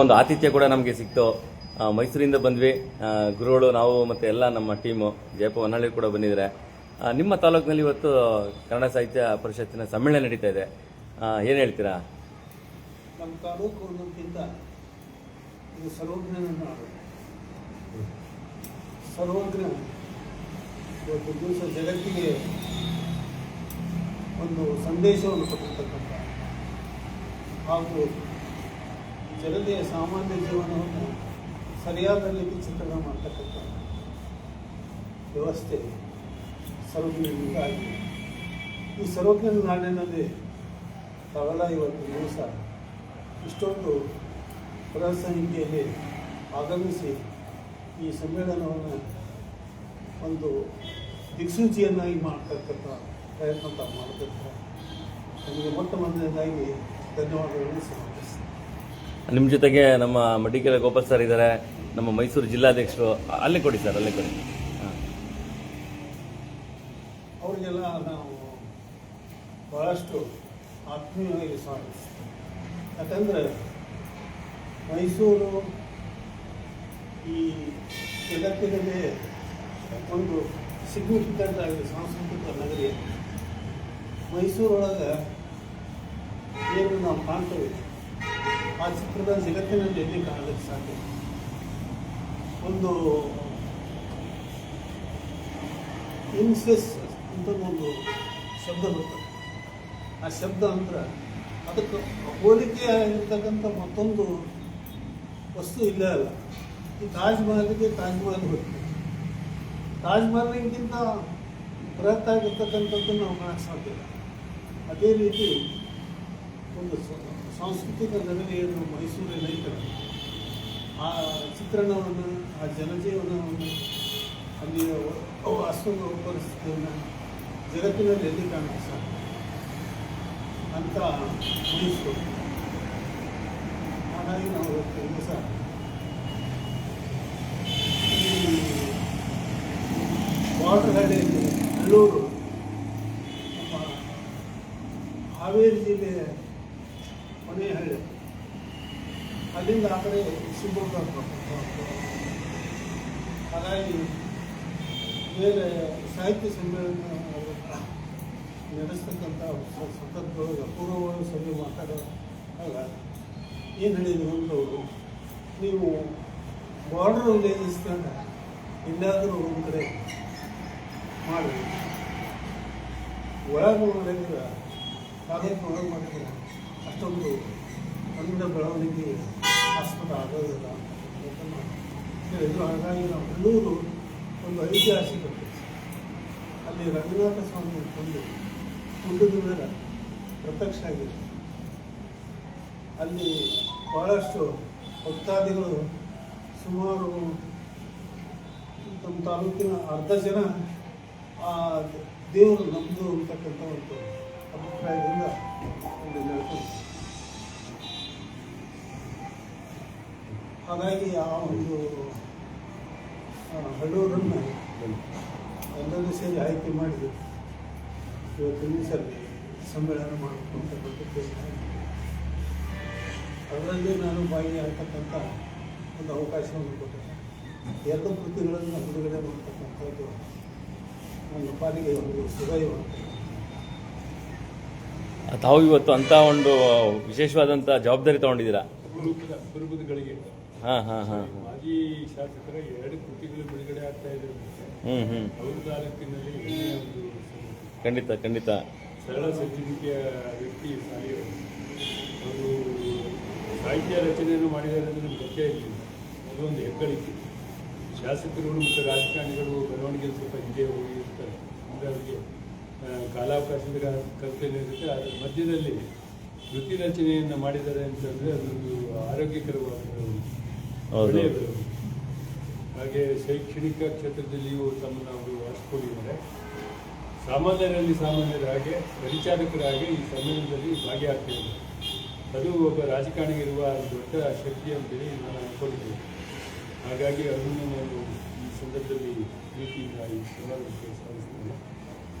ಒಂದು ಆತಿಥ್ಯ ಕೂಡ ನಮಗೆ ಸಿಕ್ತು. ಮೈಸೂರಿಂದ ಬಂದ್ವಿ. ಗುರುಗಳು, ನಾವು ಮತ್ತೆ ಎಲ್ಲ ನಮ್ಮ ಟೀಮು ಜಯಪ ಹೊನ್ನಾಳಿ ಕೂಡ ಬಂದಿದ್ದಾರೆ. ನಿಮ್ಮ ತಾಲೂಕಿನಲ್ಲಿ ಇವತ್ತು ಕನ್ನಡ ಸಾಹಿತ್ಯ ಪರಿಷತ್ತಿನ ಸಮ್ಮೇಳನ ನಡೀತಾ ಇದೆ. ಏನು ಹೇಳ್ತೀರಾ? ನಮ್ಮ ತಾಲೂಕು ಇದು ಸರ್ವಜ್ಞ ಇವತ್ತು ದಿವಸ ಜಗತ್ತಿಗೆ ಒಂದು ಸಂದೇಶವನ್ನು ಕೊಟ್ಟಿರ್ತಕ್ಕಂಥ ಹಾಗೂ ಜನತೆಯ ಸಾಮಾನ್ಯ ಜೀವನವನ್ನು ಸರಿಯಾದ ರೀತಿ ಚಿತ್ರಣ ಮಾಡ್ತಕ್ಕಂಥ ವ್ಯವಸ್ಥೆ ಸರ್ವಜ್ಞಾಗಿದೆ ಈ ಸರ್ವಜ್ಞನ ನಾಡಿನಲ್ಲಿ ತಾವೆಲ್ಲ ಇವತ್ತು ದಿವಸ ಇಷ್ಟೊಂದು ಬೃಹತ್ ಸಂಖ್ಯೆಯಲ್ಲಿ ಆಗಮಿಸಿ ಈ ಸಮ್ಮೇಳನವನ್ನು ಒಂದು ದಿಕ್ಸೂಚಿಯನ್ನಾಗಿ ಮಾಡ್ತಕ್ಕಂಥ ಪ್ರಯತ್ನ ತಾವು ಮಾಡ್ತಿರ್ತಾರೆ ನನಗೆ ಮೊಟ್ಟ ಮೊದಲನೇದಾಗಿ ಧನ್ಯವಾದಗಳನ್ನು ಸಮರ್ಪಿಸ್ತೀನಿ ನಿಮ್ಮ ಜೊತೆಗೆ ನಮ್ಮ ಮಡಿಕೆರೆ ಗೋಪಾಲ್ ಸರ್ ಇದ್ದಾರೆ ನಮ್ಮ ಮೈಸೂರು ಜಿಲ್ಲಾಧ್ಯಕ್ಷರು, ಅಲ್ಲೇ ಕೊಡಿ ಸರ್, ಅಲ್ಲೇ ಕೊಡಿ. ಅವರಿಗೆಲ್ಲ ನಾವು ಬಹಳಷ್ಟು ಆತ್ಮೀಯವಾಗಿ ಸ್ವಾಗತಿಸ್ತೀವಿ ಯಾಕಂದರೆ ಮೈಸೂರು ಈ ಜಗತ್ತಿನಲ್ಲಿ ಒಂದು ಸಿಗ್ನಿಫಿಕೆಂಟ್ ಆಗಿದೆ ಸಾಂಸ್ಕೃತಿಕ ನಗರಿ. ಮೈಸೂರೊಳಗೆ ಏನು ನಾವು ಕಾಣ್ತೇವೆ ಆ ಚಿತ್ರದ ಜಗತ್ತಿನಲ್ಲಿ ಎಲ್ಲಿ ಕಾಣಲಿಕ್ಕೆ ಸಾಧ್ಯ. ಒಂದು ಇನ್ಸೆಸ್ ಅಂತ ಒಂದು ಶಬ್ದ ಬರ್ತದೆ. ಆ ಶಬ್ದ ಅಂದ್ರೆ ಅದಕ್ಕೆ ಹೋಲಿಕೆ ಆಗಿರ್ತಕ್ಕಂಥ ಮತ್ತೊಂದು ವಸ್ತು ಇಲ್ಲೇ ಅಲ್ಲ. ಈ ತಾಜ್ ಮಹಲ್ಗೆ ತಾಜ್ ಮಹಲ್ ಬರ್ತದೆ ತಾಜ್ ಮಹಲ್ಗಿಂತ ಬೃಹತ್ ಆಗಿರ್ತಕ್ಕಂಥದ್ದು ನಾವು ಕಾಣಕ್ಕೆ ಸಾಧ್ಯ ಅದೇ ರೀತಿ ಒಂದು ಸಾಂಸ್ಕೃತಿಕ ನಗರಿಯನ್ನು ಮೈಸೂರಿನ ನೈತರ ಆ ಚಿತ್ರಣವನ್ನು, ಆ ಜನಜೀವನವನ್ನು ಅಲ್ಲಿಯ ವಾಸ್ತವ ಪರಿಸ್ಥಿತಿಯನ್ನು ಜಗತ್ತಿನಲ್ಲಿ ಎಲ್ಲಿ ಕಾಣಕ್ಕೆ ಅಂತ ಮೈಸೂರು ಹಾಗಾಗಿ ನಾವು ಹೋಗ್ತೇವೆ ಸರ್? ಬಾರ್ಡರ್ ಹಳ್ಳಿಯಲ್ಲಿ ಹಳ್ಳೂರು ನಮ್ಮ ಹಾವೇರಿ ಜಿಲ್ಲೆಯ ಕೊನೆಯ ಹಳ್ಳಿ ಅಲ್ಲಿಂದ ಆ ಕಡೆ ಶಿವಮೊಗ್ಗ ಬರ್ಬೇಕು. ಹಾಗಾಗಿ ಬೇರೆ ಸಾಹಿತ್ಯ ಸಮ್ಮೇಳನ ನಡೆಸ್ತಕ್ಕಂಥ ಸ- ಸಂದರ್ಭದೊಳಗೆ ಪೂರ್ವವಾಗಿ ಸಭೆ ಮಾತಾಡೋ ಆಗ ಏನು ಹೇಳಿದ್ರು ಅಂತವರು? ನೀವು ಬಾರ್ಡರ್ ವಿಲೇಜಸ್ನ ಎಲ್ಲಾದರೂ ಒಂದು ಕಡೆ ಮಾಡಿ. ಒಳಗೆ ಮಾಡಿದ್ರೆ ತಾಲೂಕು ಒಳಗೆ ಮಾಡಿದ್ರೆ ಅಷ್ಟೊಂದು ಕನ್ನಡ ಬೆಳವಣಿಗೆ ಆಸ್ಪದ ಆಗೋದಿಲ್ಲ ಅಂತ ಹೇಳಿದ್ರು. ಹಾಗಾಗಿ ನಾವು ಹಳ್ಳೂರು ಒಂದು ಐತಿಹಾಸಿಕ ಅಲ್ಲಿ ರಂಗನಾಥ ಸ್ವಾಮಿ ಬಂದು ಹುಟ್ಟಿದ ಮೇಲೆ ಪ್ರತ್ಯಕ್ಷ ಆಗಿದೆ ಅಲ್ಲಿ ಬಹಳಷ್ಟು ಭಕ್ತಾದಿಗಳು ಸುಮಾರು ನಮ್ಮ ತಾಲೂಕಿನ ಅರ್ಧ ಜನ ಆ ದೇವರು ನಮ್ಮದು ಅಂತಕ್ಕಂಥ ಒಂದು ಅಭಿಪ್ರಾಯದಿಂದ ಹಾಗಾಗಿ ಆ ಒಂದು ಹಳ್ಳೂರನ್ನು ಎಲ್ಲರೂ ಸೇರಿ ಆಯ್ಕೆ ಮಾಡಿದೆ ಇವತ್ತು ದಿವಸಲ್ಲಿ ಸಮ್ಮೇಳನ ಮಾಡಬೇಕು ಅಂತ ಅದರಲ್ಲಿ ನಾನು ಭಾಗಿಯಾಗತಕ್ಕಂಥ ಒಂದು ಅವಕಾಶವನ್ನು ಕೊಟ್ಟೆ ಎರಡು ಕೃತಿಗಳನ್ನು ಬಿಡುಗಡೆ ಮಾಡತಕ್ಕಂಥದ್ದು ನನ್ನ ಪಾಲಿಗೆ ಒಂದು ಸುದೈವ ತಾವು ಇವತ್ತು ಅಂತ ಒಂದು ವಿಶೇಷವಾದಂಥ ಜವಾಬ್ದಾರಿ ತಗೊಂಡಿದ್ದೀರಾ? ಅಪರೂಪದಗಳಿಗೆ ಹಾಂ ಹಾಂ ಹಾಂ ಮಾಜಿ ಶಾಸಕರ ಎರಡು ಕೃತಿಗಳು ಬಿಡುಗಡೆ ಆಗ್ತಾ ಇದ್ರು ಹ್ಞೂ ಹ್ಞೂ ಅವ್ರ ತಾಲೂಕಿನಲ್ಲಿ ಒಂದು ಖಂಡಿತ ಖಂಡಿತ. ಸರಳ ಸಜ್ಜನಿಕೆಯ ವ್ಯಕ್ತಿ ಸಾಲಿಯವರು. ಅವರು ಸಾಹಿತ್ಯ ರಚನೆಯನ್ನು ಮಾಡಿದ್ದಾರೆ ಅಂದರೆ ನಮ್ಗೆ ಗೊತ್ತೇ ಇರಲಿಲ್ಲ ಅದೊಂದು ಹೆಗ್ಗಳಿಕೆ. ಶಾಸಕರುಗಳು ಮತ್ತು ರಾಜಕಾರಣಿಗಳು ಬೆಳವಣಿಗೆಯಲ್ಲಿ ಸ್ವಲ್ಪ ಹಿಂದೆ ಹೋಗಿರ್ತಾರೆ. ಅಂದರೆ ಅವರಿಗೆ ಕಾಲಾವಕಾಶದ ಕಲ್ಪನೆ ಇರುತ್ತೆ. ಅದರ ಮಧ್ಯದಲ್ಲಿ ಕೃತಿ ರಚನೆಯನ್ನು ಮಾಡಿದ್ದಾರೆ ಅಂತಂದರೆ ಅದೊಂದು ಆರೋಗ್ಯಕರವಾದ. ಒಳ್ಳೆಯ ಹಾಗೆ ಶೈಕ್ಷಣಿಕ ಕ್ಷೇತ್ರದಲ್ಲಿಯೂ ತಮ್ಮನ್ನು ಅವರು ಅರ್ಸ್ಕೊಂಡಿದ್ದಾರೆ ಸಾಮಾನ್ಯರಲ್ಲಿ ಸಾಮಾನ್ಯರ ಹಾಗೆ ಪರಿಚಾರಕರ ಹಾಗೆ ಈ ಸಮ್ಮೇಳನದಲ್ಲಿ ಭಾಗಿಯಾಗ್ತಿದ್ದಾರೆ ಅದು ಒಬ್ಬ ರಾಜಕಾರಣಿಗಿರುವ ದೊಡ್ಡ ಶಕ್ತಿ ಅಂತೇಳಿ ನಾನು ಅನ್ಕೊಂಡಿದ್ದೆ ಹಾಗಾಗಿ ಅದನ್ನು ನಾನು ಈ ಸಂದರ್ಭದಲ್ಲಿ ಪ್ರೀತಿಯಿಂದ ಈ ಸಮಾರಂಭಕ್ಕೆ ಸಾಧಿಸ್ತೇನೆ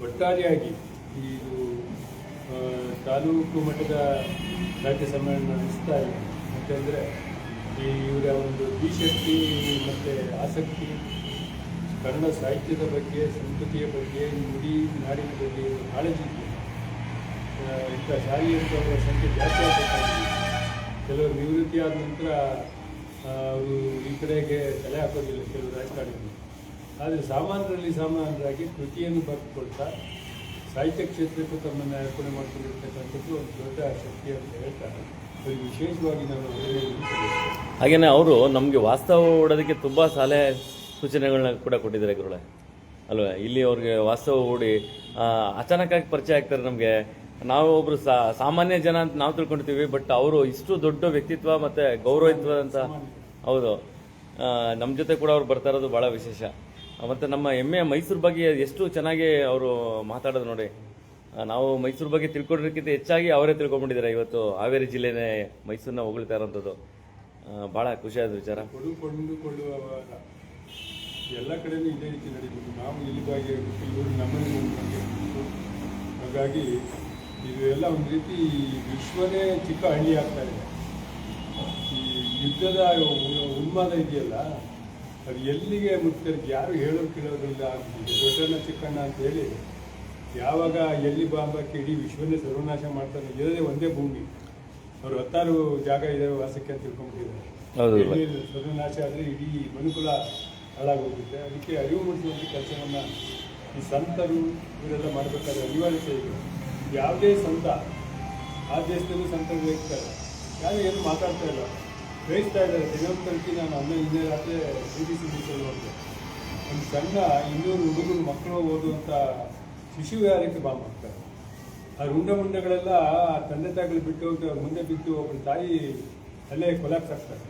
ಒಟ್ಟಾರೆಯಾಗಿ ಇದು ತಾಲೂಕು ಮಟ್ಟದ ರಾಜ್ಯ ಸಮ್ಮೇಳನ ನಡೆಸ್ತಾ ಇಲ್ಲ ಯಾಕೆಂದರೆ ಈ ಇವರ ಒಂದು ದ್ವಿಶಕ್ತಿ ಮತ್ತು ಆಸಕ್ತಿ, ಕನ್ನಡ ಸಾಹಿತ್ಯದ ಬಗ್ಗೆ, ಸಂಸ್ಕೃತಿಯ ಬಗ್ಗೆ, ನುಡಿ ನಾಡಿನ ಬಗ್ಗೆ ಕಾಳಜಿ ಇದೆ. ಇಂಥ ಶಾಲೆಯಂಥವರ ಸಂಖ್ಯೆ ಜಾಸ್ತಿ ಆಗಬೇಕಾಗಿದೆ ಕೆಲವರು ನಿವೃತ್ತಿ ಆದ ನಂತರ ಅವರು ಈ ಕಡೆಗೆ ತಲೆ ಹಾಕೋದಿಲ್ಲ ಕೆಲವು ರಾಜಕಾರಣಿಗಳು ಆದರೆ ಸಾಮಾನ್ಯರಲ್ಲಿ ಸಾಮಾನ್ಯರಾಗಿ ಕೃತಿಯನ್ನು ಬರೆದುಕೊಳ್ತಾ ಸಾಹಿತ್ಯ ಕ್ಷೇತ್ರಕ್ಕೂ ತಮ್ಮನ್ನು ಅರ್ಪಣೆ ಮಾಡ್ಕೊಂಡಿರ್ತಕ್ಕಂಥದ್ದು ಒಂದು ದೊಡ್ಡ ಶಕ್ತಿ ಅಂತ ಹೇಳ್ತಾರೆ. ವಿಶೇಷವಾಗಿ ನಾನು ಹಾಗೆಯೇ ಅವರು ನಮಗೆ ವಾಸ್ತವ ಓಡೋದಕ್ಕೆ ತುಂಬ ಸಲಹೆ ಸೂಚನೆಗಳನ್ನ ಕೂಡ ಕೊಟ್ಟಿದ್ದಾರೆ ಗುರುಳೆ ಅಲ್ವಾ? ಇಲ್ಲಿ ಅವ್ರಿಗೆ ವಾಸ್ತವ ಓಡಿ ಅಚಾನಕ್ಕಾಗಿ ಪರಿಚಯ ಆಗ್ತಾರೆ ನಮಗೆ. ನಾವು ಒಬ್ರು ಸಾಮಾನ್ಯ ಜನ ಅಂತ ನಾವು ತಿಳ್ಕೊಂಡಿರ್ತೀವಿ ಬಟ್ ಅವರು ಇಷ್ಟು ದೊಡ್ಡ ವ್ಯಕ್ತಿತ್ವ ಮತ್ತೆ ಗೌರವಯುತವಾದಂತ ಹೌದು. ನಮ್ಮ ಜೊತೆ ಕೂಡ ಅವ್ರು ಬರ್ತಾ ಇರೋದು ಬಹಳ ವಿಶೇಷ. ಮತ್ತೆ ನಮ್ಮ ಹೆಮ್ಮೆ ಮೈಸೂರು ಬಗ್ಗೆ ಎಷ್ಟು ಚೆನ್ನಾಗಿ ಅವರು ಮಾತಾಡೋದು ನೋಡಿ. ನಾವು ಮೈಸೂರು ಬಗ್ಗೆ ತಿಳ್ಕೊಂಡಿರೋಕ್ಕಿಂತ ಹೆಚ್ಚಾಗಿ ಅವರೇ ತಿಳ್ಕೊಂಡ್ಬಿಟ್ಟಿದ್ದಾರೆ ಇವತ್ತು. ಹಾವೇರಿ ಜಿಲ್ಲೆನೇ ಮೈಸೂರನ್ನ ಹೊಗಳ್ತಾ ಇರೋಂಥದ್ದು. ಭಾಳ ಖುಷಿ ಖುಷಿಯಾದ ವಿಚಾರ. ಕೊಡು ಎಲ್ಲ ಕಡೆನೂ ಇದೇ ರೀತಿ ನಾವು ಇಲ್ಲಿ ಹಾಗಾಗಿ ಇದು ಎಲ್ಲ ಒಂದು ರೀತಿ ವಿಶ್ವನೇ ಚಿಕ್ಕ ಹಳ್ಳಿ ಆಗ್ತಾ ಇದೆ. ಈ ಯುದ್ಧದ ಉನ್ಮಾದ ಇದೆಯಲ್ಲ ಅದು ಎಲ್ಲಿಗೆ ಮುಟ್ತಾರೆ ಯಾರು ಹೇಳೋ ಕೇಳೋದ್ರಿಂದ ಆಗ್ತಿದೆ. ದೊಡ್ಡಣ್ಣ ಚಿಕ್ಕಣ್ಣ ಅಂತ ಹೇಳಿ ಯಾವಾಗ ಎಲ್ಲಿ ಬಾಂಬಕ್ಕೆ ಇಡೀ ವಿಶ್ವನೇ ಸರ್ವನಾಶ ಮಾಡ್ತಾನೆ ಇರೋದೇ ಒಂದೇ ಭೂಮಿ. ಅವ್ರು ಹತ್ತಾರು ಜಾಗ ಇದೆ ವಾಸಕ್ಕೆ ಅಂತ ತಿಳ್ಕೊಂಡ್ಬಿಟ್ಟಿದ್ದಾರೆ. ಸರ್ವನಾಶ ಆದರೆ ಇಡೀ ಮನುಕುಲ ಹಾಳಾಗೋಗುತ್ತೆ. ಅದಕ್ಕೆ ಅರಿವು ಮೂಡಿಸುವಂಥ ಕೆಲಸವನ್ನ ಈ ಸಂತರು ಇವರೆಲ್ಲ ಮಾಡಬೇಕಾದ್ರೆ ಅನಿವಾರ್ಯತೆ ಇದೆ. ಯಾವುದೇ ಸಂತ ಆ ದೇಶದಲ್ಲೂ ಸಂತ ಇರ್ತಾರೆ ಯಾರು ಏನು ಮಾತಾಡ್ತಾ ಇಲ್ಲ. ಬೇಯಿಸ್ತಾ ಇದ್ದಾರೆ. ದಿನಂತರ್ಕಿ ನಾನು ಅನ್ನ ಇನ್ನೇ ರಾತ್ರಿ ಸಿ ಬಿ ಸಿ ಒಂದು ಸಣ್ಣ ಇನ್ನೂರು ಹುಡುಗರು ಮಕ್ಕಳು ಓದುವಂಥ ಶಿಶು ವಿಹಾರಕ್ಕೆ ಬಾಂಬ್ ಹಾಕ್ತಾರೆ ಆ ರುಂಡ ಮುಂಡಗಳೆಲ್ಲ ತಂದೆ ತಾಯಿಗಳು ಬಿಟ್ಟು ಹೋಗಿ, ಮುಂದೆ ಬಿದ್ದು ಒಬ್ಬರ ತಾಯಿ ಅಲ್ಲೇ ಕೊಲಾಪ್ಸ್ ಆಗ್ತಾರೆ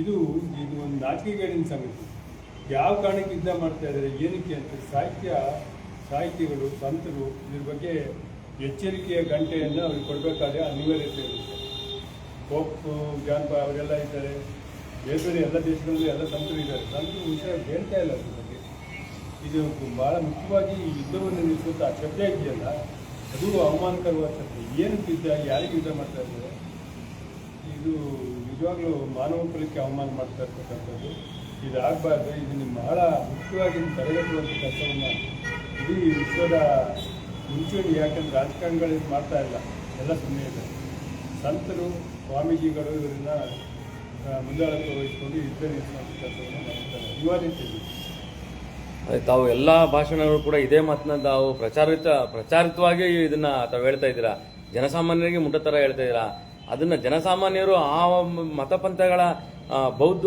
ಇದು. ಇದು ಒಂದು ನಾಚಿಕೆಗೇಡಿನ ಸಂಗತಿ. ಯಾವ ಕಾರಣಕ್ಕೆ ಯುದ್ಧ ಮಾಡ್ತಾ ಇದ್ದಾರೆ? ಏನಕ್ಕೆ ಅಂತ ಸಾಹಿತ್ಯ, ಸಾಹಿತಿಗಳು, ಸಂತರು ಇದ್ರ ಬಗ್ಗೆ ಎಚ್ಚರಿಕೆಯ ಗಂಟೆಯನ್ನು ಅವ್ರಿಗೆ ಕೊಡಬೇಕಾದ್ರೆ ಅನಿವಾರ್ಯತೆ ಇರುತ್ತೆ ಪೋಪ್ ಜಾನ್ಪ ಅವರೆಲ್ಲ ಇದ್ದಾರೆ. ಬೇರೆ ಬೇರೆ ಎಲ್ಲ ದೇಶಗಳಲ್ಲೂ ಎಲ್ಲ ಸಂತರು ಇದ್ದಾರೆ. ಸಂತರು ವಿಷಯ ಹೇಳ್ತಾ ಇಲ್ಲ ಅದ್ರ ಬಗ್ಗೆ. ಇದು ಭಾಳ ಮುಖ್ಯವಾಗಿ ಈ ಯುದ್ಧವನ್ನು ನಿಲ್ಲಿಸುವಂಥ ಆ ಶಬ್ದ ಇದೆಯಲ್ಲ, ಅದು ಅವಮಾನಕರವಾದ ಶಬ್ದ ಏನಕ್ಕೆ ಯುದ್ಧ ಯಾರಿಗೆ ಯುದ್ಧ ಮಾಡ್ತಾ ಇದ್ದಾರೆ? ಇದು ನಿಜವಾಗ್ಲೂ ಮಾನವ ಕುಲಕ್ಕೆ ಅವಮಾನ ಮಾಡ್ತಾ ಇರ್ತಕ್ಕಂಥದ್ದು. ಇದಾಗಬಾರ್ದು. ಇದನ್ನು ಬಹಳ ಮುಖ್ಯವಾಗಿ ತಡೆಗಟ್ಟುವಂಥ ಕೆಲಸವನ್ನು ಇಡೀ ವಿಶ್ವದ ಮುಂಚೂಣಿ ಯಾಕಂದ್ರೆ ರಾಜಕಾರಣಿಗಳು ಇದು ಮಾಡ್ತಾ ಇಲ್ಲ. ಎಲ್ಲ ಸುಮ್ಮನೆ ಇದೆ. ಸಂತರು, ಸ್ವಾಮೀಜಿಗಳು ಇವರನ್ನ ಮುಂದಾಳತ್ವ ವಹಿಸಿಕೊಂಡು ಯುದ್ಧ ನಿಲ್ಲಿಸುವಂಥ ಮಾಡ್ತಾರೆ. ತಾವು ಎಲ್ಲ ಭಾಷಣಗಳು ಕೂಡ ಇದೇ ಮಾತನ್ನ ತಾವು ಪ್ರಚಾರಿತ, ಪ್ರಚಾರಿತವಾಗಿ ಇದನ್ನ ತಾವು ಹೇಳ್ತಾ ಇದ್ದೀರಾ? ಜನಸಾಮಾನ್ಯರಿಗೆ ಮುಟ್ಟ ಥರ ಹೇಳ್ತಾ ಇದ್ದೀರಾ? ಅದನ್ನ ಜನಸಾಮಾನ್ಯರು ಆ ಮತಪಂಥಗಳ ಬೌದ್ಧ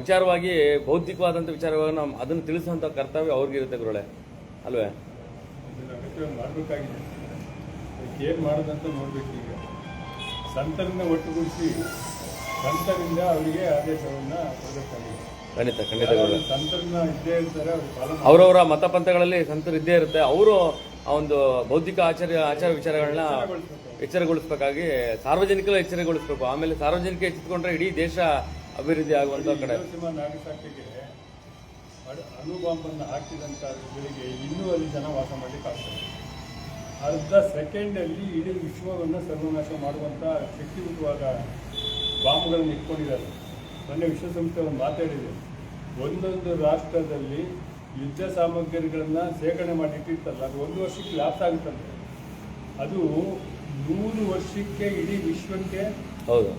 ವಿಚಾರವಾಗಿ ಬೌದ್ಧಿಕವಾದಂಥ ವಿಚಾರವಾಗಿ ನಾವು ಅದನ್ನು ತಿಳಿಸುವಂಥ ಕರ್ತವ್ಯ ಅವ್ರಿಗಿರುತ್ತೆ ಗುರುಳೆ ಅಲ್ವೇ? ಅಗತ್ಯ ಮಾಡಬೇಕಾಗಿದೆ. ಅದಕ್ಕೆ ಏನು ಮಾಡೋದಂತ ನೋಡಬೇಕು ಈಗ. ಸಂತರನ್ನ ಒಟ್ಟುಗೂಡಿಸಿ ಸಂತರಿಂದ ಅವರಿಗೆ ಆದೇಶವನ್ನು ಕೊಡಬೇಕಾಗಿದೆ. ಖಂಡಿತ ಖಂಡಿತ ಸಂತರನ್ನ ಇದ್ದೇ ಇರ್ತಾರೆ ಅವರವರ ಮತಪಂಥಗಳಲ್ಲಿ ಸಂತರು ಇದ್ದೇ ಇರುತ್ತೆ. ಅವರು ಆ ಒಂದು ಬೌದ್ಧಿಕ ಆಚಾರ ಆಚಾರ ವಿಚಾರಗಳನ್ನ ಎಚ್ಚರಗೊಳಿಸ್ಬೇಕಾಗಿ ಸಾರ್ವಜನಿಕರು ಎಚ್ಚರಗೊಳಿಸಬೇಕು. ಆಮೇಲೆ ಸಾರ್ವಜನಿಕ ಎಚ್ಚೆತ್ಕೊಂಡ್ರೆ ಇಡೀ ದೇಶ ಅಭಿವೃದ್ಧಿ ಆಗುವಂತ ಕಡೆ. ಅಣುಬಾಂಬನ್ನು ಹಾಕಿದಂಥ ಗಳಿಗೆ ಇನ್ನೂ ಅಲ್ಲಿ ಜನ ವಾಸ ಮಾಡಲಿಕ್ಕೆ ಅರ್ಧ ಸೆಕೆಂಡಲ್ಲಿ ಇಡೀ ವಿಶ್ವವನ್ನು ಸರ್ವನಾಶ ಮಾಡುವಂಥ ಶಕ್ತಿಯುತವಾದ ಬಾಂಬ್ಗಳನ್ನು ಇಟ್ಕೊಂಡಿದ್ದಾರೆ. ಮೊನ್ನೆ ವಿಶ್ವಸಂಸ್ಥೆ ಒಂದು ಮಾತಾಡಿದೆ ಒಂದೊಂದು ರಾಷ್ಟ್ರದಲ್ಲಿ ಯುದ್ಧ ಸಾಮಗ್ರಿಗಳನ್ನು ಮಾಡಿ ಇಟ್ಟಿರ್ತಲ್ಲ ಅದು ಒಂದು ವರ್ಷಕ್ಕೆ ಲಾಸ್ ಆಗುತ್ತಂತೆ. ಅದು ನೂರು ವರ್ಷಕ್ಕೆ ಇಡೀ ವಿಶ್ವಕ್ಕೆ ಹೌದು.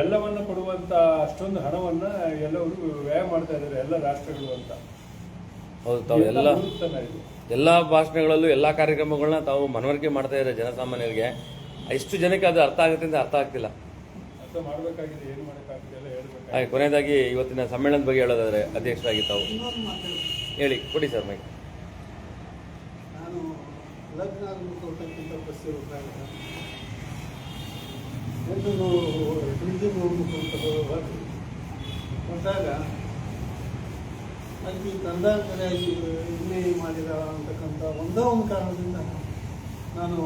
ಎಲ್ಲವನ್ನ ಕೊಡುವಂತ ಅಷ್ಟೊಂದು ಹಣವನ್ನ ಎಲ್ಲವರು ವ್ಯಯ ಮಾಡ್ತಾ ಇದ್ದಾರೆ ಎಲ್ಲ ರಾಷ್ಟ್ರಗಳು ಅಂತ. ಹೌದು ತಾವು ಎಲ್ಲ ಮೂರ್ಖತನ ಇದು. ಎಲ್ಲ ಭಾಷಣಗಳಲ್ಲೂ ಎಲ್ಲ ಕಾರ್ಯಕ್ರಮಗಳನ್ನ ತಾವು ಮನವರಿಕೆ ಮಾಡ್ತಾ ಇದ್ದಾರೆ ಜನಸಾಮಾನ್ಯರಿಗೆ. ಎಷ್ಟು ಜನಕ್ಕೆ ಅದು ಅರ್ಥ ಆಗುತ್ತೆ ಅಂತ ಅರ್ಥ ಆಗ್ತಿಲ್ಲ. ಅರ್ಥ ಮಾಡಬೇಕಾಗಿದೆ ಏನು ಮಾಡೋಕ್ಕಾಗುತ್ತೆ ಎಲ್ಲ ಹೇಳ್ಬೇಕಾಗಿದೆ. ಹಾಗೆ ಕೊನೆಯದಾಗಿ ಇವತ್ತಿನ ಸಮ್ಮೇಳನದ ಬಗ್ಗೆ ಹೇಳೋದಾದ್ರೆ ಅಧ್ಯಕ್ಷರಾಗಿ ತಾವು. ಹೇಳಿ ಕೊಡಿ ಸರ್ ಮೈಕ್. ನಾನು ಲಗ್ನ ಒಂದು ಬಿಲ್ಡಿಂಗ್ ಹೋಗ್ಬೇಕು ಅಂತ ಬಂದಾಗ ಅಲ್ಲಿ ಕಂದಾಕರಾಗಿ ಇಲ್ಲಿ ಮಾಡಿದ ಅಂತಕ್ಕಂಥ ಒಂದೇ ಒಂದು ಕಾರಣದಿಂದ ನಾನು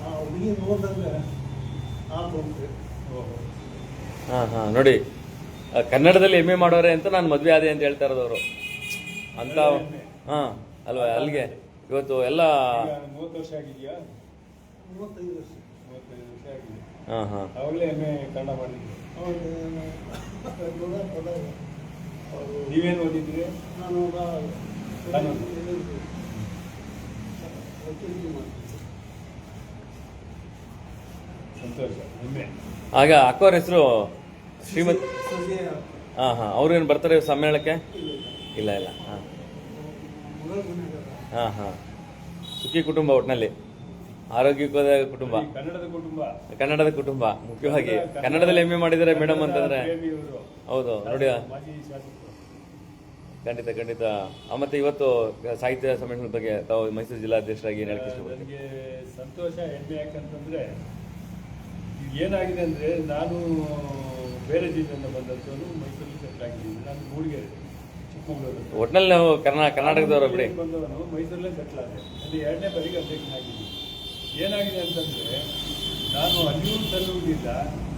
ಆ ಹುಡುಗಿ ನೋಡಿದಂಗೆ ಆತು ಅಂತ ಓಹೋ. ಹಾ ಹಾ ನೋಡಿ ಕನ್ನಡದಲ್ಲಿ ಎಂ ಎ ಮಾಡೋರೆ ಅಂತ ನಾನು ಮದುವೆ ಆದೆ ಅಂತ ಹೇಳ್ತಾ ಇರೋದು ಅವರು ಅಂತ ಹಾ ಅಲ್ವಾ ಅಲ್ಲಿಗೆ ಇವತ್ತು ಎಲ್ಲ ಮೂವತ್ತು ವರ್ಷ ಆಗಿದೆಯಾ? ಮೂವತ್ತೈದು ವರ್ಷ. ಮೂವತ್ತೈದು ವರ್ಷ ಆಗಿದೆ ಹಾ ಹಾ ಅವಾಗಲೇ ಕನ್ನಡ ಮಾಡಿದ್ವಿ ನೀವೇನು ಓದಿದ್ರಿ? ನಾನು ಕಾನೂನು. ಸಂತೋಷ ಹೆಮ್ಮೆ ಆಗ ಅಕ್ಕವ್ರ ಹೆಸರು ಶ್ರೀಮತಿ ಹಾಂ ಹಾ ಅವ್ರೇನು ಬರ್ತಾರೆ ಸಮ್ಮೇಳನಕ್ಕೆ? ಇಲ್ಲ ಇಲ್ಲ ಹಾಂ. ಹಾ ಹಾ ಸುಖಿ ಕುಟುಂಬ ಒಟ್ಟಿನಲ್ಲಿ ಆರೋಗ್ಯಕವಾದ ಕುಟುಂಬ. ಕನ್ನಡದ ಕುಟುಂಬ. ಕನ್ನಡದ ಕುಟುಂಬ ಮುಖ್ಯವಾಗಿ. ಕನ್ನಡದಲ್ಲಿ ಎಮ್ಮೆ ಎ ಮಾಡಿದ್ದಾರೆ ಮೇಡಮ್ ಅಂತಂದ್ರೆ ಹೌದು ನೋಡಿ ಖಂಡಿತ ಖಂಡಿತ. ಮತ್ತೆ ಇವತ್ತು ಸಾಹಿತ್ಯ ಸಮ್ಮೇಳನದ ಬಗ್ಗೆ ತಾವು ಮೈಸೂರು ಜಿಲ್ಲಾಧ್ಯಕ್ಷರಾಗಿ ಏನ್ ಹೇಳಕ್ಕೆ ನನಗೆ ಸಂತೋಷ ಹೆಮ್ಮೆ ಯಾಕಂತಂದ್ರೆ ಏನಾಗಿದೆ ಅಂದ್ರೆ ನಾನು ಬೇರೆ ಜಿಲ್ಲೆಯಿಂದ ಬಂದದ್ದು ಮೈಸೂರಲ್ಲಿ ಸೆಟ್ಲ್ ಆಗಿದ್ದೀನಿ. ನಾನು ಮೂಡಿಗೆರೆ ಚಿಕ್ಕಮಗಳೂರು ಒಟ್ನಲ್ಲಿ ನಾವು ಕರ್ನಾ ಕರ್ನಾಟಕದವರು ಬಿಡಿ. ಬಂದವನು ಮೈಸೂರಲ್ಲೇ ಸೆಟ್ಲ್ ಆದೆ. ಅಲ್ಲಿ ಎರಡನೇ ಬಾರಿಗೆ ಅಧ್ಯಕ್ಷನಾಗಿದ್ದೀನಿ. ಏನಾಗಿದೆ ಅಂತಂದರೆ ನಾನು ಅಲ್ಲಿಯೂ ಸಲ್ಲುವುದಿಲ್ಲ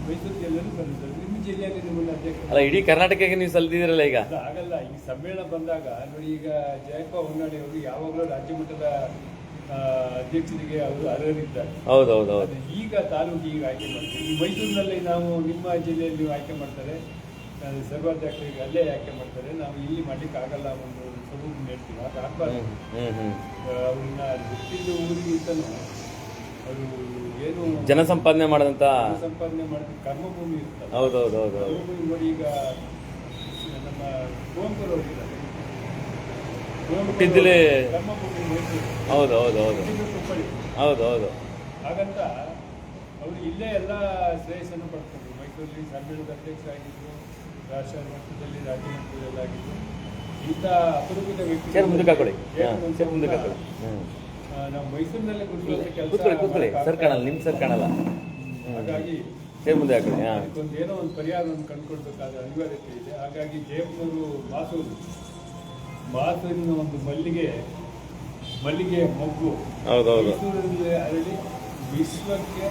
ಮೈಸೂರು ಜಿಲ್ಲೆಯಲ್ಲೂ ಸಲ್ಲಿಸಲು ನಿಮ್ಮ ಜಿಲ್ಲೆಯಲ್ಲಿ ನಿಮ್ಮನ್ನು ಅಧ್ಯಕ್ಷ ಅಲ್ಲ ಇಡೀ ಕರ್ನಾಟಕಕ್ಕೆ ನೀವು ಸಲ್ಲಿದ್ದೀರಲ್ಲ ಈಗ? ಆಗಲ್ಲ. ಈ ಸಮ್ಮೇಳನ ಬಂದಾಗ ನೋಡಿ ಈಗ ಜಯಪ್ಪ ಹೊನ್ನಾಡಿ ಅವರು ಯಾವಾಗಲೂ ರಾಜ್ಯ ಮಟ್ಟದ ಆ, ಅಧ್ಯಕ್ಷರಿಗೆ ಅವರು ಅರ್ಹರಿದ್ದಾರೆ. ಹೌದು ಹೌದು ಹೌದು ಅದು ಈಗ ತಾಲೂಕಿಗೆ ಆಯ್ಕೆ ಮಾಡ್ತೀವಿ ಈ ಮೈಸೂರಿನಲ್ಲಿ ನಾವು ನಿಮ್ಮ ಜಿಲ್ಲೆಯಲ್ಲಿ ನೀವು ಆಯ್ಕೆ ಮಾಡ್ತಾರೆ ಆ, ಸರ್ವಾಧ್ಯಕ್ಷರಿಗೆ ಅಲ್ಲೇ ಆಯ್ಕೆ ಮಾಡ್ತಾರೆ. ನಾವು ಇಲ್ಲಿ ಮಾಡ್ಲಿಕ್ಕೆ ಆಗಲ್ಲ ಒಂದು ಸಬೂಬು ಹೇಳ್ತೀವಿ. ಅದು ಆಗ್ಬಾರ್ದು. ಹ್ಮ್ ಹ್ಮ್ ಅವ್ರನ್ನ ಹುಟ್ಟಿದ ಊರಿಗೆ ಏನು ಜನಸಂಪಾದನೆ ಮಾಡಿದಂತ ಸಂಪಾದನೆ ಮಾಡಿದ ಕರ್ಮಭೂಮಿ ಇರ್ತದೆ. ಹೌದು ಹೌದು ಹೌದು ಹೌದು ಕರ್ಮಭೂಮಿ ನೋಡಿ ಈಗ ನಮ್ಮ ಕುವೆಂಪುರ ಹುಟ್ಟಿದ್ದಲ್ಲಿ- ಕರ್ಮಭೂಮಿ ಮೈಸೂರು ಹೌದು ಹೌದು ಹೌದು ಹುಬ್ಬಳ್ಳಿ ಹೌದು ಹೌದು ಹಾಗಂತ ಅವರು ಇಲ್ಲೇ ಎಲ್ಲ ಶ್ರೇಯಸ್ಸನ್ನು ಪಡ್ಕೊಂಡ್ರು. ಮೈಸೂರಲ್ಲಿ ಸಮ್ಮೇಳನದ ಅಧ್ಯಕ್ಷರಾಗಿದ್ರು ರಾಷ್ಟ್ರ ಮಟ್ಟದಲ್ಲಿ ರಾಜ್ಯ ಮಟ್ಟದಲ್ಲಾಗಿದ್ರು ಇಂಥ ಅಪರೂಪದ ವ್ಯಕ್ತಿ ಮುಂದಕ್ಕೆ ಹಾಕೊಳ್ಳಿ ಮುಂದಕ್ಕೆ ಹಾಕೊಳ್ಳಿ ನಾವು ಮೈಸೂರಿನಲ್ಲೇ ಕೂತ್ಕೊಳ್ಳೋ ಕೂತ್ಕೊಳ್ಳಿ ಕೂತ್ಕೊಳ್ಳಿ. ಸರ್ ಕಾಣಲ್ಲ ನಿಮ್ ಸರ್ ಕಾಣಲ್ಲ ಹಾಗಾಗಿ ಸೇಮ್ ಮುಂದೆ ಹಾಕೊಳ್ಳಿ ಹಾ. ಏನೋ ಒಂದು ಪರಿಹಾರವನ್ನು ಕಂಡುಕೊಳ್ಬೇಕಾದ ಅನಿವಾರ್ಯತೆ ಇದೆ. ಹಾಗಾಗಿ ಜಯಪ್ಪನವರು ಮಾಸೂರು ಮಾಸೂರಿನ ಒಂದು ಮಲ್ಲಿಗೆ ಮಲ್ಲಿಗೆ ಮೊಗ್ಗು. ಹೌದು ಹೌದು ಮೈಸೂರಲ್ಲಿ ಅರಳಿ ವಿಶ್ವಕ್ಕೆ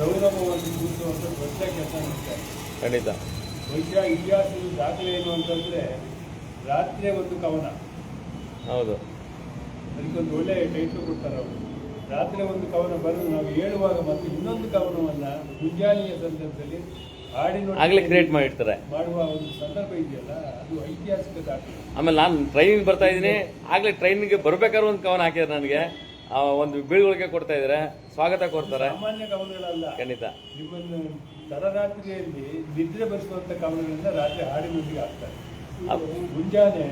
ಗೌರವವಾಗಿ ಕೂರಿಸುವಂಥ ದೊಡ್ಡ ಕೆಲಸ ಮಾಡ್ತಾರೆ ಖಂಡಿತ. ಬಹುಶಃ ಇತಿಹಾಸದ ದಾಖಲೆ ಏನು ಅಂತಂದ್ರೆ ರಾತ್ರಿ ಒಂದು ಕವನ. ಹೌದು. ಅದಕ್ಕೊಂದು ಒಳ್ಳೆಯ ಟೈಟ್ಲು ಕೊಡ್ತಾರೆ ಅವರು. ರಾತ್ರಿ ಒಂದು ಕವನ ಬರೆದು ನಾವು ಹೇಳುವಾಗ ಮತ್ತು ಇನ್ನೊಂದು ಕವನವನ್ನ ಮುಂಜಾನೆಯ ಸಂದರ್ಭದಲ್ಲಿ ಆಗಲೇ ಆಗ್ಲೇ ಕ್ರಿಯೇಟ್ ಮಾಡಿರ್ತಾರೆ. ಮಾಡುವ ಒಂದು ಸಂದರ್ಭ ಇದೆಯಲ್ಲ ಅದು ಐತಿಹಾಸಿಕ ದಾಖಲೆ. ಆಮೇಲೆ ನಾನು ಟ್ರೈನಿಗೆ ಬರ್ತಾ ಇದ್ದೀನಿ. ಆಗಲೇ ಟ್ರೈನಿಗೆ ಬರ್ಬೇಕಾದ್ರೆ ಒಂದು ಕವನ ಹಾಕಿದ್ರೆ ನನಗೆ. ಆ, ಒಂದು ಬೀಳ್ಗೊಳಿಗೆ ಕೊಡ್ತಾ ಇದ್ದಾರೆ ಸ್ವಾಗತ ಕೊಡ್ತಾರೆ. ಸಾಮಾನ್ಯ ಕವನಗಳಲ್ಲ. ಖಂಡಿತ. ನಿಮ್ಮನ್ನು ತರರಾತ್ರಿಯಲ್ಲಿ ನಿದ್ರೆ ಬರೆಸುವಂತ ಕವನಗಳಿಂದ ರಾತ್ರಿ ಹಾಡಿನೊಂದಿಗೆ ಆಗ್ತಾರೆ. ಮುಂಜಾನೆ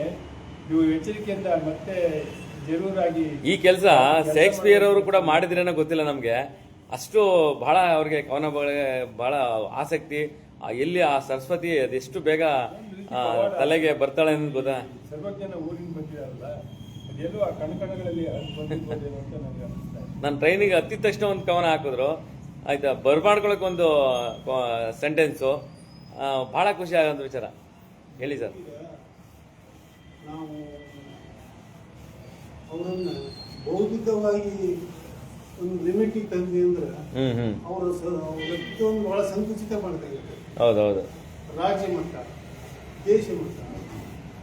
ನೀವು ಎಚ್ಚರಿಕೆಯಿಂದ ಮತ್ತೆ ಈ ಕೆಲಸ ಶೇಕ್ಸ್ಪಿಯರ್ ಅವರು ಕೂಡ ಮಾಡಿದ್ರೇನೋ ಗೊತ್ತಿಲ್ಲ ನಮಗೆ. ಅಷ್ಟು ಬಹಳ ಅವ್ರಿಗೆ ಕವನ ಬಹಳ ಆಸಕ್ತಿ. ಎಲ್ಲಿ ಆ ಸರಸ್ವತಿ ಅದೆಷ್ಟು ಬೇಗ ತಲೆಗೆ ಬರ್ತಾಳೆ ಅನ್ನೋದು ಗೊತ್ತಾ? ನಾನು ಟ್ರೈನಿಗೆ ಹತ್ತಿದ ತಕ್ಷಣ ಒಂದು ಕವನ ಹಾಕಿದ್ರು. ಆಯ್ತಾ ಬರ್ಮಾಡ್ಕೊಳಕ್ ಒಂದು ಸೆಂಟೆನ್ಸು ಬಹಳ ಖುಷಿ ಆಗೋದು ವಿಚಾರ. ಹೇಳಿ ಸರ್. ನಾವು ಅವರನ್ನು ಬೌದ್ಧಿಕವಾಗಿ ಒಂದು ಲಿಮಿಟಿಗೆ ತಂದ್ವಿ ಅಂದ್ರೆ ಹ್ಮ್ ಹ್ಮ್. ಅವರ ವ್ಯಕ್ತಿತ್ವವನ್ನು ಬಹಳ ಸಂಕುಚಿತ ಮಾಡ್ತಾಯಿದ್ದಾರೆ ಹೌದು ಹೌದು ರಾಜ್ಯ ಮಟ್ಟ ದೇಶ ಮಟ್ಟ.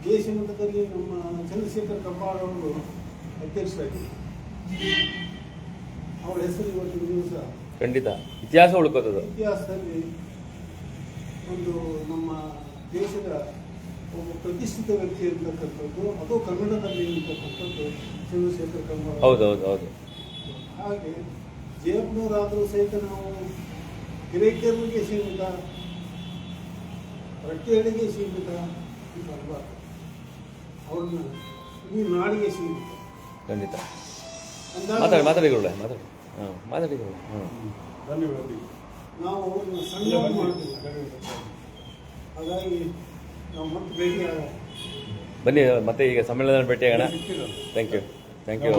ದೇಶ ಮಟ್ಟದಲ್ಲಿ ನಮ್ಮ ಚಂದ್ರಶೇಖರ್ ಕಂಬಾಳ್ ಅವರು ಅಧ್ಯಕ್ಷರಾಗಿ ಅವರ ಹೆಸರು ಇವತ್ತಿನ ದಿವಸ ಖಂಡಿತ. ಇತಿಹಾಸ ಉಳ್ಕೋತದ. ಇತಿಹಾಸದಲ್ಲಿ ಒಂದು ನಮ್ಮ ದೇಶದ ಒಬ್ಬ ಪ್ರತಿಷ್ಠಿತ ವ್ಯಕ್ತಿ ಇರ್ತಕ್ಕಂಥದ್ದು ಅದು ಕನ್ನಡದಲ್ಲಿ ಇರ್ತಕ್ಕಂಥದ್ದು. ಚಂದ್ರಶೇಖರ್ ಕಂಬಾಳ ಹೌದು ಹೌದು ಹೌದು. ಹಾಗೆ ಜಯಪ್ಪನವರಾದರೂ ಸಹಿತ ನಾವು ಗ್ರೇಕರಿಗೆ ಸೀಮಿತ ರಟ್ಟಿಯಡಿಗೆ ಸೀಮಿತ ಅಂತ ಅನ್ಬಾರ್ದು ಅವ್ರನ್ನ ಈ ನಾಡಿಗೆ ಸೀಮಿತ. ಖಂಡಿತ. ಮಾತಾಡಿ ಮಾತಾಡಿ ಗುರುಳೆ ಮಾತಾಡಿ. ಹಾಂ ಮಾತಾಡಿ ಗುರುಳೆ ಧನ್ಯವಾದ. ನಾವು ಅವ್ರನ್ನ ಸಂಘ ಬನ್ನಿ. ಮಾಡ್ತೀವಿ ಹಾಗಾಗಿ ನಾವು ಮತ್ತೆ ಭೇಟಿ ಆಗ ಬನ್ನಿ ಮತ್ತೆ ಈಗ ಸಮ್ಮೇಳನ ಭೇಟಿಯಾಗೋಣ. Thank you thank you